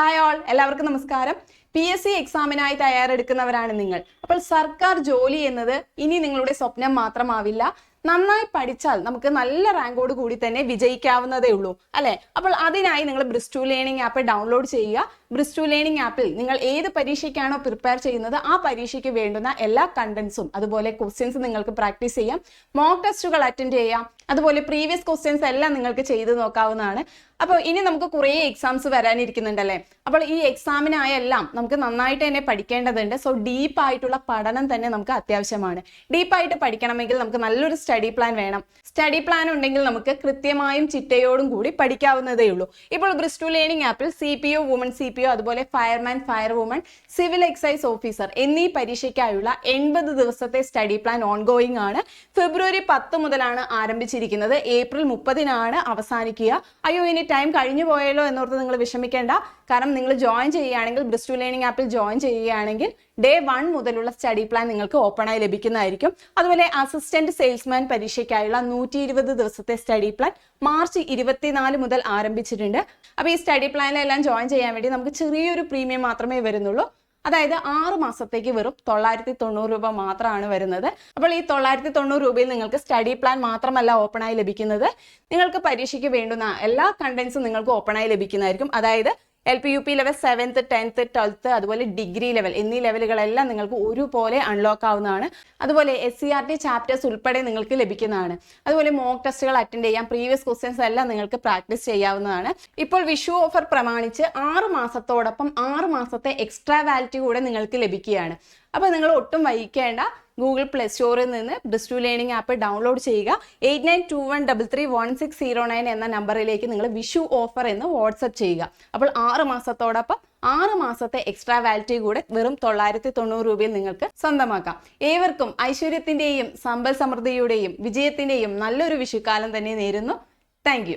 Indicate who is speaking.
Speaker 1: Hi all എല്ലാവർക്കും നമസ്കാരം. P S C എക്സാമിനായി തയ്യാറെടുക്കുന്നവരാണ് നിങ്ങൾ. അപ്പോൾ സർക്കാർ ജോലി എന്നത് ഇനി നിങ്ങളുടെ സ്വപ്നം മാത്രമാവില്ല. നന്നായി പഠിച്ചാൽ നമുക്ക് നല്ല റാങ്കോട് കൂടി തന്നെ വിജയിക്കാവുന്നതേ ഉള്ളൂ. അല്ലെ? അപ്പോൾ അതിനായി നിങ്ങൾ ബ്രിസ്റ്റു ലേണിംഗ് ആപ്പ് ഡൗൺലോഡ് ചെയ്യുക. ബ്രിസ്റ്റു ലേണിംഗ് ആപ്പിൽ നിങ്ങൾ ഏത് പരീക്ഷയ്ക്കാണോ പ്രിപ്പയർ ചെയ്യുന്നത് ആ പരീക്ഷയ്ക്ക് വേണ്ടുന്ന എല്ലാ കണ്ടന്റ്സും അതുപോലെ ക്വസ്റ്റ്യൻസ് നിങ്ങൾക്ക് പ്രാക്ടീസ് ചെയ്യാം. മോക്ക് ടെസ്റ്റുകൾ അറ്റൻഡ് ചെയ്യാം. അതുപോലെ പ്രീവിയസ് ക്വസ്റ്റ്യൻസ് എല്ലാം നിങ്ങൾക്ക് ചെയ്തു നോക്കാവുന്നതാണ്. അപ്പോൾ ഇനി നമുക്ക് കുറേ എക്സാംസ് വരാനിരിക്കുന്നുണ്ടല്ലേ? അപ്പോൾ ഈ എക്സാമിനായെല്ലാം നമുക്ക് നന്നായിട്ട് തന്നെ പഠിക്കേണ്ടതുണ്ട്. സോ ഡീപ്പ് ആയിട്ടുള്ള പഠനം തന്നെ നമുക്ക് അത്യാവശ്യമാണ്. ഡീപ്പായിട്ട് പഠിക്കണമെങ്കിൽ നമുക്ക് നല്ലൊരു സ്റ്റഡി പ്ലാൻ വേണം. സ്റ്റഡി പ്ലാൻ ഉണ്ടെങ്കിൽ നമുക്ക് കൃത്യമായും ചിട്ടയോടും കൂടി പഠിക്കാവുന്നതേ ഉള്ളൂ. ഇപ്പോൾ ബ്രിസ്റ്റു ലേണിംഗ് ആപ്പിൽ C P O woman C P O അതുപോലെ fireman fire woman civil excise officer എന്നീ പരീക്ഷയ്ക്കായുള്ള എൺപത് ദിവസത്തെ സ്റ്റഡി പ്ലാൻ ഓൺഗോയിങ് ആണ്. ഫെബ്രുവരി പത്ത് മുതലാണ് ആരംഭിച്ചിരിക്കുന്നത്. ഏപ്രിൽ മുപ്പതിനാണ് അവസാനിക്കുക. അയ്യോ ഇനി ടൈം കഴിഞ്ഞു പോയല്ലോ എന്നോർത്ത് നിങ്ങൾ വിഷമിക്കേണ്ട. കാരണം നിങ്ങൾ ജോയിൻ ചെയ്യുകയാണെങ്കിൽ ബ്രിസ്റ്റു ലേണിംഗ് ആപ്പിൽ ജോയിൻ ചെയ്യുകയാണെങ്കിൽ ഡേ വൺ മുതലുള്ള സ്റ്റഡി പ്ലാൻ നിങ്ങൾക്ക് ഓപ്പണായി ലഭിക്കുന്നതായിരിക്കും. അതുപോലെ അസിസ്റ്റന്റ് സെയിൽസ്മാൻ പരീക്ഷയ്ക്കായുള്ള നൂറ്റി ഇരുപത് ദിവസത്തെ സ്റ്റഡി പ്ലാൻ മാർച്ച് ഇരുപത്തിനാല് മുതൽ ആരംഭിച്ചിട്ടുണ്ട്. അപ്പോൾ ഈ സ്റ്റഡി പ്ലാനിലെല്ലാം ജോയിൻ ചെയ്യാൻ വേണ്ടി നമുക്ക് ചെറിയൊരു പ്രീമിയം മാത്രമേ വരുന്നുള്ളൂ. അതായത് ആറ് മാസത്തേക്ക് വെറും തൊള്ളായിരത്തി തൊണ്ണൂറ് രൂപ മാത്രമാണ് വരുന്നത്. അപ്പോൾ ഈ തൊള്ളായിരത്തി തൊണ്ണൂറ് രൂപയിൽ നിങ്ങൾക്ക് സ്റ്റഡി പ്ലാൻ മാത്രമല്ല ഓപ്പണായി ലഭിക്കുന്നത്. നിങ്ങൾക്ക് പരീക്ഷയ്ക്ക് വേണ്ടുന്ന എല്ലാ കണ്ടന്റ്സും നിങ്ങൾക്ക് ഓപ്പണായി ലഭിക്കുന്നതായിരിക്കും. അതായത് L P U P level seventh tenth twelfth അതുപോലെ ഡിഗ്രി ലെവൽ എന്നീ ലെവലുകളെല്ലാം നിങ്ങൾക്ക് ഒരുപോലെ അൺലോക്ക് ആവുന്നതാണ്. അതുപോലെ S C R T chapters ഉൾപ്പെടെ നിങ്ങൾക്ക് ലഭിക്കുന്നതാണ്. അതുപോലെ മോക്ക് ടെസ്റ്റുകൾ അറ്റൻഡ് ചെയ്യാം. പ്രീവിയസ് ക്വസ്റ്റ്യൻസ് എല്ലാം നിങ്ങൾക്ക് പ്രാക്ടീസ് ചെയ്യാവുന്നതാണ്. ഇപ്പോൾ വിഷു ഓഫർ പ്രമാണിച്ച് ആറ് മാസത്തോടൊപ്പം ആറ് മാസത്തെ എക്സ്ട്രാ വാലിറ്റി കൂടെ നിങ്ങൾക്ക് ലഭിക്കുകയാണ്. അപ്പോൾ നിങ്ങൾ ഒട്ടും വൈകിക്കേണ്ട ഗൂഗിൾ പ്ലേ സ്റ്റോറിൽ നിന്ന് ബ്രിസ്റ്റു ലേണിംഗ് ആപ്പ് ഡൗൺലോഡ് ചെയ്യുക. Eight nine two one double three one six zero nine എന്ന നമ്പറിലേക്ക് നിങ്ങൾ വിഷു ഓഫർ എന്ന് വാട്സപ്പ് ചെയ്യുക. അപ്പോൾ ആറ് മാസത്തോടൊപ്പം ആറ് മാസത്തെ എക്സ്ട്രാ വാലിറ്റി കൂടെ വെറും തൊള്ളായിരത്തി തൊണ്ണൂറ് രൂപയിൽ നിങ്ങൾക്ക് സ്വന്തമാക്കാം. ഏവർക്കും ഐശ്വര്യത്തിന്റെയും സമ്പൽ സമൃദ്ധിയുടെയും വിജയത്തിന്റെയും നല്ലൊരു വിഷുക്കാലം തന്നെ നേരുന്നു. താങ്ക്